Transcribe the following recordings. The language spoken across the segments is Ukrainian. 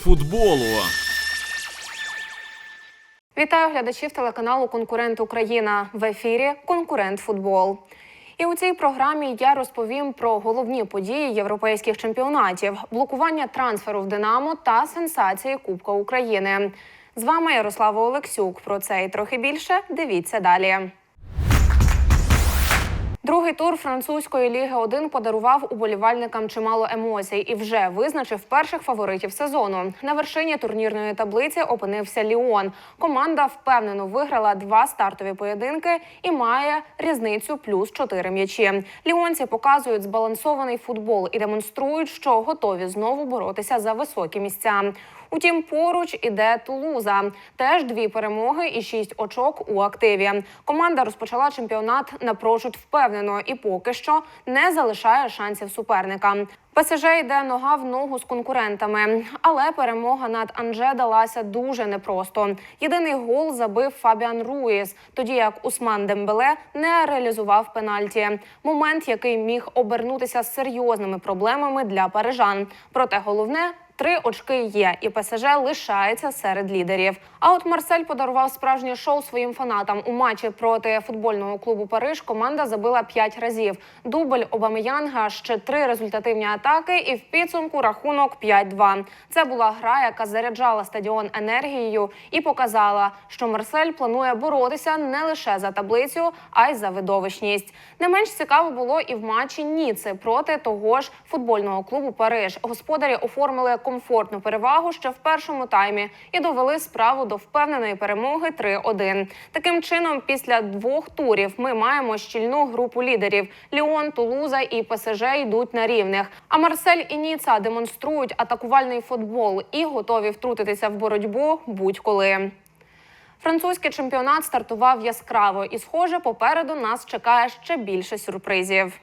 футболу. Вітаю глядачів телеканалу Конкурент Україна в ефірі Конкурент Футбол. І у цій програмі я розповім про головні події європейських чемпіонатів, блокування трансферу в Динамо та сенсації Кубка України. З вами Ярослава Олексюк. Про це і трохи більше. Дивіться далі. Другий тур французької ліги 1 подарував уболівальникам чимало емоцій і вже визначив перших фаворитів сезону. На вершині турнірної таблиці опинився Ліон. Команда впевнено виграла два стартові поєдинки і має різницю плюс 4 м'ячі. Ліонці показують збалансований футбол і демонструють, що готові знову боротися за високі місця. Утім, поруч іде Тулуза. Теж дві перемоги і шість очок у активі. Команда розпочала чемпіонат напрочуд впевнено і поки що не залишає шансів суперника. ПСЖ йде нога в ногу з конкурентами, але перемога над Анже далася дуже непросто. Єдиний гол забив Фабіан Руїс, тоді як Усман Дембеле не реалізував пенальті. Момент, який міг обернутися серйозними проблемами для парижан. Проте головне Три очки є, і ПСЖ лишається серед лідерів. А от Марсель подарував справжнє шоу своїм фанатам у матчі проти футбольного клубу Париж. Команда забила п'ять разів. Дубль Обамеянга, ще три результативні атаки, і в підсумку рахунок 5-2. Це була гра, яка заряджала стадіон енергією і показала, що Марсель планує боротися не лише за таблицю, а й за видовищність. Не менш цікаво було і в матчі Ніци проти того ж футбольного клубу Париж. Господарі оформили комфортну перевагу ще в першому таймі і довели справу до впевненої перемоги 3-1. Таким чином, після двох турів ми маємо щільну групу лідерів. Ліон, Тулуза і ПСЖ йдуть на рівних. А Марсель і Ніца демонструють атакувальний футбол і готові втрутитися в боротьбу будь-коли. Французький чемпіонат стартував яскраво, і, схоже, попереду нас чекає ще більше сюрпризів.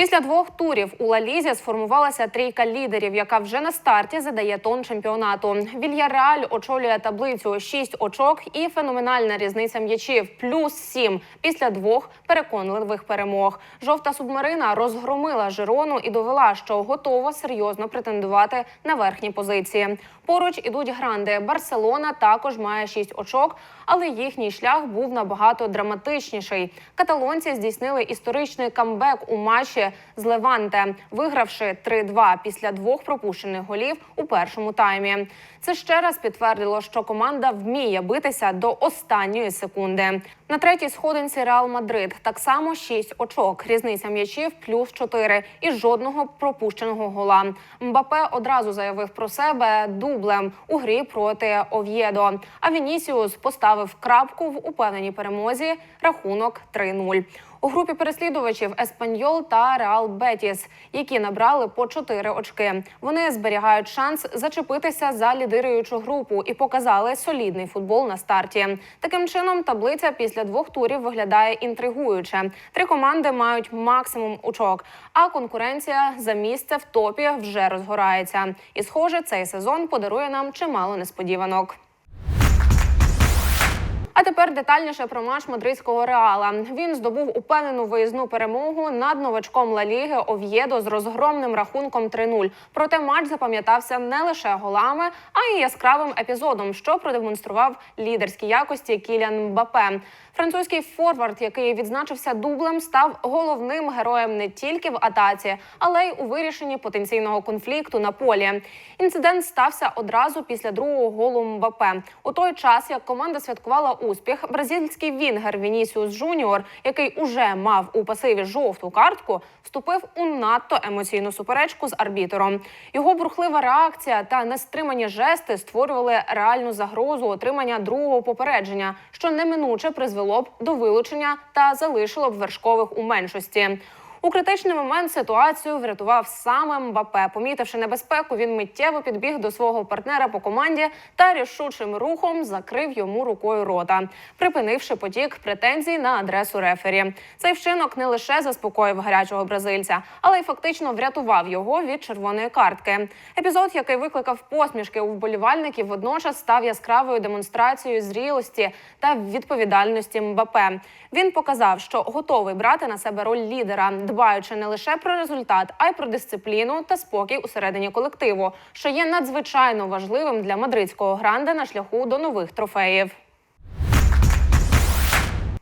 Після двох турів у Лалізі сформувалася трійка лідерів, яка вже на старті задає тон чемпіонату. Вільяреаль очолює таблицю 6 очок і феноменальна різниця м'ячів плюс 7 після двох переконливих перемог. Жовта субмарина розгромила Жирону і довела, що готова серйозно претендувати на верхні позиції. Поруч ідуть гранди. Барселона також має 6 очок, але їхній шлях був набагато драматичніший. Каталонці здійснили історичний камбек у матчі з Леванте, вигравши 3-2 після двох пропущених голів у першому таймі. Це ще раз підтвердило, що команда вміє битися до останньої секунди. На третій сходинці Реал Мадрид так само 6 очок. Різниця м'ячів плюс 4 і жодного пропущеного гола. Мбапе одразу заявив про себе дублем у грі проти Ов'єдо. А Вінісіус поставив крапку в упевненій перемозі. Рахунок 3-0. У групі переслідувачів Еспаньол та Реал Бетіс, які набрали по 4 очки. Вони зберігають шанс зачепитися за лідируючу групу і показали солідний футбол на старті. Таким чином, таблиця після двох турів виглядає інтригуюче. Три команди мають максимум очок, а конкуренція за місце в топі вже розгорається. І, схоже, цей сезон подарує нам чимало несподіванок. А тепер детальніше про матч мадридського реала. Він здобув упевнену виїзну перемогу над новачком Ла Ліги Ов'єдо з розгромним рахунком 3-0. Проте матч запам'ятався не лише голами, а й яскравим епізодом, що продемонстрував лідерські якості Кілян Мбапе. Французький форвард, який відзначився дублем, став головним героєм не тільки в атаці, але й у вирішенні потенційного конфлікту на полі. Інцидент стався одразу після другого голу Мбапе. У той час, як команда святкувала успіх, бразильський вінгер Вінісіус Жуніор, який уже мав у пасиві жовту картку, вступив у надто емоційну суперечку з арбітром. Його бурхлива реакція та нестримані жести створювали реальну загрозу отримання другого попередження, що неминуче призвело б до вилучення та залишило б вершкових у меншості. У критичний момент ситуацію врятував саме Мбапе. Помітивши небезпеку, він миттєво підбіг до свого партнера по команді та рішучим рухом закрив йому рукою рота, припинивши потік претензій на адресу рефері. Цей вчинок не лише заспокоїв гарячого бразильця, але й фактично врятував його від червоної картки. Епізод, який викликав посмішки у вболівальників, водночас став яскравою демонстрацією зрілості та відповідальності Мбапе. Він показав, що готовий брати на себе роль лідера дбаючи не лише про результат, а й про дисципліну та спокій усередині колективу, що є надзвичайно важливим для мадридського гранда на шляху до нових трофеїв.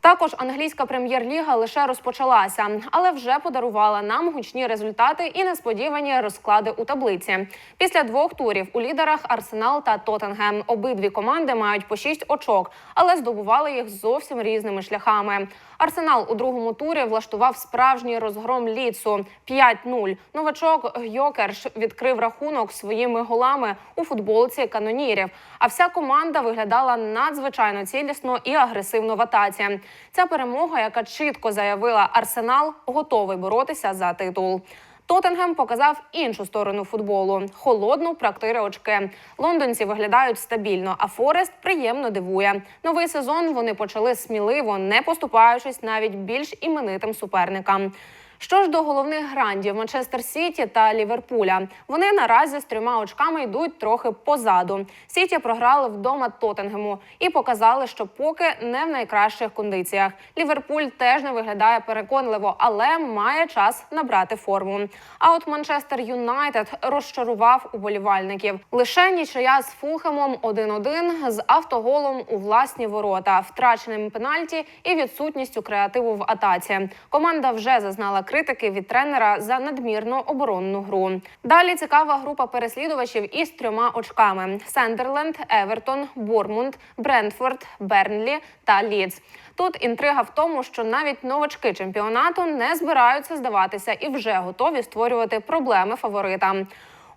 Також англійська прем'єр-ліга лише розпочалася, але вже подарувала нам гучні результати і несподівані розклади у таблиці. Після двох турів у лідерах Арсенал та Тоттенгем обидві команди мають по шість очок, але здобували їх зовсім різними шляхами. Арсенал у другому турі влаштував справжній розгром ліцу 5-0. Новачок Йокерш відкрив рахунок своїми голами у футболці канонірів. А вся команда виглядала надзвичайно цілісно і агресивно в атаці. Ця перемога, яка чітко заявила Арсенал, готовий боротися за титул. Тоттенгем показав іншу сторону футболу холодну практири очки. Лондонці виглядають стабільно, а Форест приємно дивує. Новий сезон вони почали сміливо, не поступаючись навіть більш іменитим суперникам. Що ж до головних грандів Манчестер Сіті та Ліверпуля, вони наразі з трьома очками йдуть трохи позаду. Сіті програли вдома Тоттенгему і показали, що поки не в найкращих кондиціях. Ліверпуль теж не виглядає переконливо, але має час набрати форму. А от Манчестер Юнайтед розчарував уболівальників. Лише нічия з Фулхемом 1-1 з автоголом у власні ворота, втраченим пенальті і відсутністю креативу в атаці. Команда вже зазнала критики від тренера за надмірну оборонну гру. Далі цікава група переслідувачів із трьома очками: Сендерленд, Евертон, Бормунд, Брентфорд, Бернлі та Лідс. Тут інтрига в тому, що навіть новачки чемпіонату не збираються здаватися і вже готові створювати проблеми фаворитам.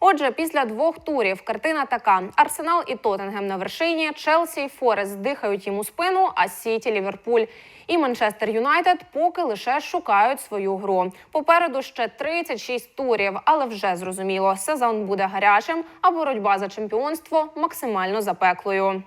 Отже, після двох турів картина така: Арсенал і Тоттенгем на вершині, Челсі і Форест дихають йому спину, а Сіті, Ліверпуль і Манчестер Юнайтед поки лише шукають свою гру. Попереду ще 36 турів, але вже зрозуміло, сезон буде гарячим, а боротьба за чемпіонство максимально запеклою.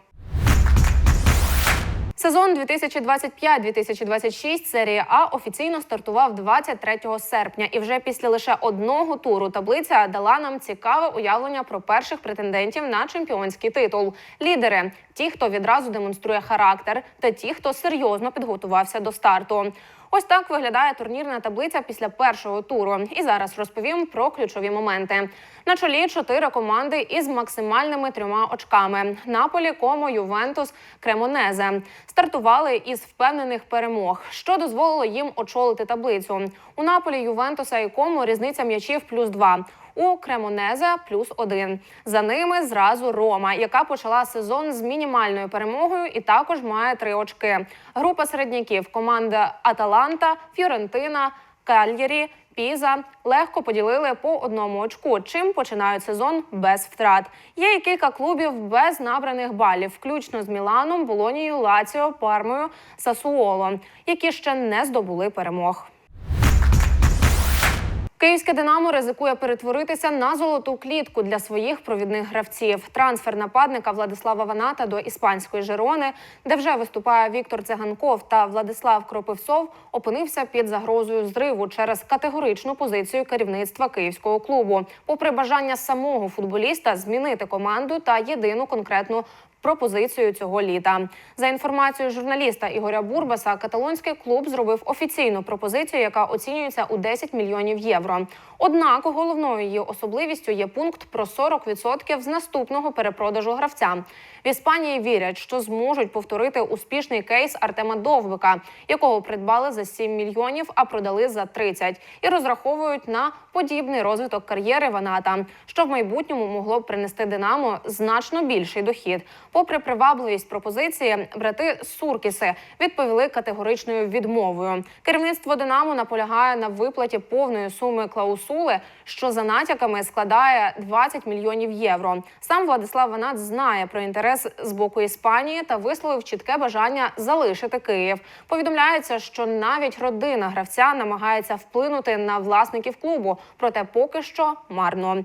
Сезон 2025-2026 серії А офіційно стартував 23 серпня, і вже після лише одного туру таблиця дала нам цікаве уявлення про перших претендентів на чемпіонський титул. Лідери ті, хто відразу демонструє характер, та ті, хто серйозно підготувався до старту. Ось так виглядає турнірна таблиця після першого туру. І зараз розповім про ключові моменти. На чолі чотири команди із максимальними трьома очками: Наполі, Комо, Ювентус, Кремонезе. Стартували із впевнених перемог, що дозволило їм очолити таблицю. У Наполі, Ювентуса і Комо різниця м'ячів плюс два. У Кремонезе плюс один. За ними зразу Рома, яка почала сезон з мінімальною перемогою і також має три очки. Група середняків команда Аталанта, Фіорентина, Кальєрі, Піза легко поділили по одному очку, чим починають сезон без втрат. Є і кілька клубів без набраних балів, включно з Міланом, Болонією, Лаціо, Пармою, Сасуоло, які ще не здобули перемог. Київське Динамо ризикує перетворитися на золоту клітку для своїх провідних гравців. Трансфер нападника Владислава Ваната до іспанської Жерони, де вже виступає Віктор Циганков та Владислав Кропивсов, опинився під загрозою зриву через категоричну позицію керівництва київського клубу, попри бажання самого футболіста змінити команду та єдину конкретну пропозицію цього літа. За інформацією журналіста Ігоря Бурбаса, каталонський клуб зробив офіційну пропозицію, яка оцінюється у 10 мільйонів євро. Однак головною її особливістю є пункт про 40% з наступного перепродажу гравця. В Іспанії вірять, що зможуть повторити успішний кейс Артема Довбика, якого придбали за 7 мільйонів, а продали за 30, і розраховують на подібний розвиток кар'єри Ваната, що в майбутньому могло б принести Динамо значно більший дохід. Попри привабливість пропозиції, брати Суркіси відповіли категоричною відмовою. Керівництво Динамо наполягає на виплаті повної суми клаусули, що за натяками складає 20 мільйонів євро. Сам Владислав Ванат знає про інтерес з боку Іспанії та висловив чітке бажання залишити Київ. Повідомляється, що навіть родина гравця намагається вплинути на власників клубу, проте поки що марно.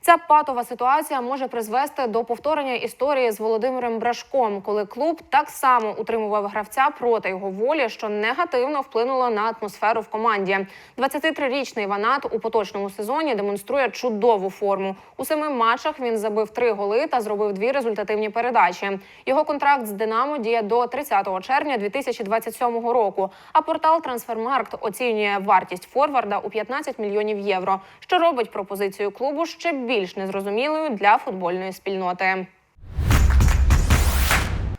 Ця патова ситуація може призвести до повторення історії з Володимиром Брашком, коли клуб так само утримував гравця проти його волі, що негативно вплинуло на атмосферу в команді. 23-річний Ванат у поточному сезоні демонструє чудову форму. У семи матчах він забив три голи та зробив дві результативні передачі. Його контракт з Динамо діє до 30 червня 2027 року. А портал Трансфермаркт оцінює вартість форварда у 15 мільйонів євро, що робить пропозицію клубу ще більш незрозумілою для футбольної спільноти.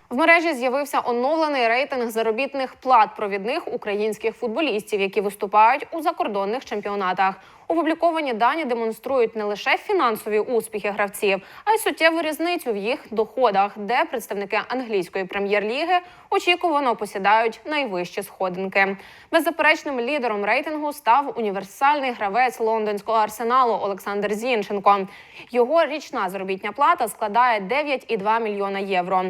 В мережі з'явився оновлений рейтинг заробітних плат провідних українських футболістів, які виступають у закордонних чемпіонатах. Опубліковані дані демонструють не лише фінансові успіхи гравців, а й суттєву різницю в їх доходах, де представники англійської прем'єр-ліги очікувано посідають найвищі сходинки. Беззаперечним лідером рейтингу став універсальний гравець лондонського арсеналу Олександр Зінченко. Його річна заробітня плата складає 9,2 мільйона євро.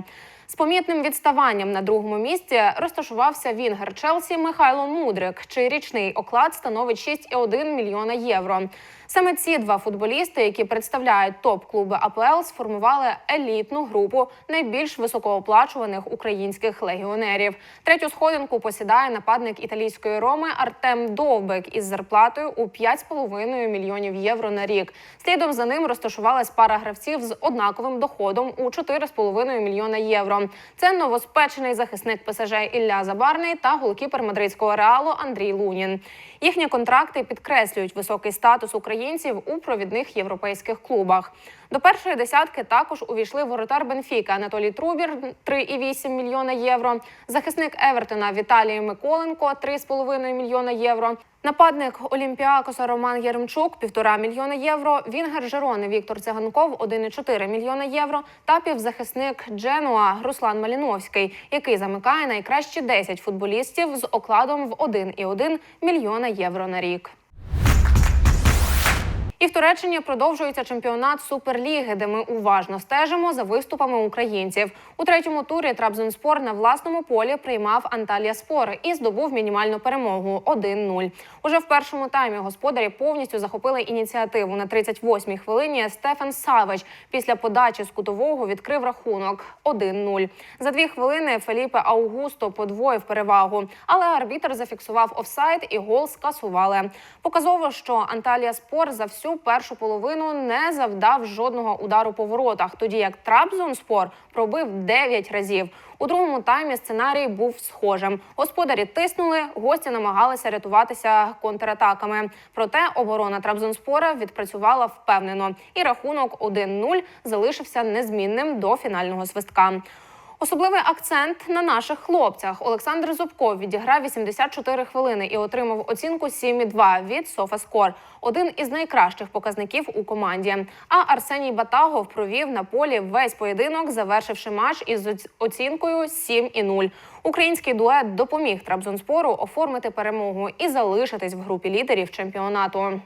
З помітним відставанням на другому місці розташувався Вінгер Челсі Михайло Мудрик, чий річний оклад становить 6,1 мільйона євро. Саме ці два футболісти, які представляють топ-клуби АПЛ, сформували елітну групу найбільш високооплачуваних українських легіонерів. Третю сходинку посідає нападник італійської роми Артем Довбек із зарплатою у 5,5 мільйонів євро на рік. Слідом за ним розташувалась пара гравців з однаковим доходом у 4,5 мільйона євро. Це новоспечений захисник ПСЖ Ілля Забарний та голкіпер мадридського реалу Андрій Лунін. Їхні контракти підкреслюють високий статус українців у провідних європейських клубах. До першої десятки також увійшли воротар Бенфіка Анатолій Трубір 3,8 мільйона євро. Захисник Евертона Віталій Миколенко 3,5 мільйона євро. Нападник Олімпіакоса Роман Єремчук півтора мільйона євро. Вінгер Жерони Віктор Циганков 1,4 мільйона євро. Та півзахисник Дженуа Руслан Маліновський, який замикає найкращі 10 футболістів з окладом в 1,1 мільйона євро на рік. І в Туреччині продовжується чемпіонат Суперліги, де ми уважно стежимо за виступами українців. У третьому турі Трабзонспор на власному полі приймав Анталія Спор і здобув мінімальну перемогу 1-0. Уже в першому таймі господарі повністю захопили ініціативу. На 38-й хвилині Стефан Савич після подачі з кутового відкрив рахунок 1-0. За дві хвилини Феліпе Аугусто подвоїв перевагу, але арбітр зафіксував офсайд і гол скасували. Показово, що Анталія Спор за всю першу половину не завдав жодного удару по воротах, тоді як Трабзонспор пробив 9 разів. У другому таймі сценарій був схожим. Господарі тиснули, гості намагалися рятуватися контратаками. Проте оборона Трабзонспора відпрацювала впевнено, і рахунок 1-0 залишився незмінним до фінального свистка. Особливий акцент на наших хлопцях. Олександр Зубков відіграв 84 хвилини і отримав оцінку 7,2 від SofaScore. Один із найкращих показників у команді. А Арсеній Батагов провів на полі весь поєдинок, завершивши матч із оц- оцінкою 7,0. Український дует допоміг Трабзонспору оформити перемогу і залишитись в групі лідерів чемпіонату.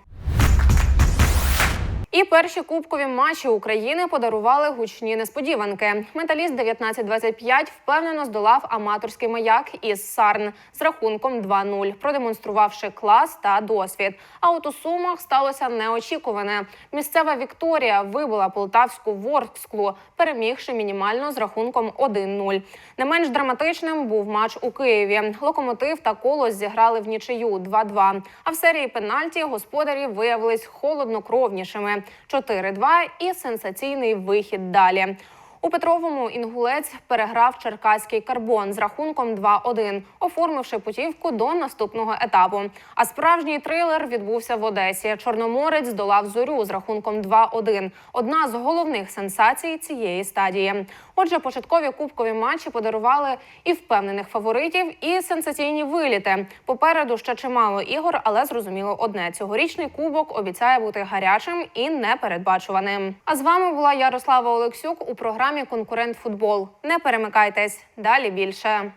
І перші кубкові матчі України подарували гучні несподіванки. Металіст 19-25 впевнено здолав аматорський маяк із Сарн з рахунком 2-0, продемонструвавши клас та досвід. А от у сумах сталося неочікуване. Місцева Вікторія вибила полтавську Ворсклу, перемігши мінімально з рахунком 1-0. Не менш драматичним був матч у Києві. Локомотив та колос зіграли в нічию 2-2. А в серії пенальті господарі виявились холоднокровнішими 4-2 і сенсаційний вихід далі. У Петровому інгулець переграв черкаський карбон з рахунком 2-1, оформивши путівку до наступного етапу. А справжній трилер відбувся в Одесі. Чорноморець здолав зорю з рахунком 2-1. Одна з головних сенсацій цієї стадії. Отже, початкові кубкові матчі подарували і впевнених фаворитів, і сенсаційні виліти. Попереду ще чимало ігор, але зрозуміло одне: цьогорічний кубок обіцяє бути гарячим і непередбачуваним. А з вами була Ярослава Олексюк у програмі Конкурент Футбол. Не перемикайтесь далі більше.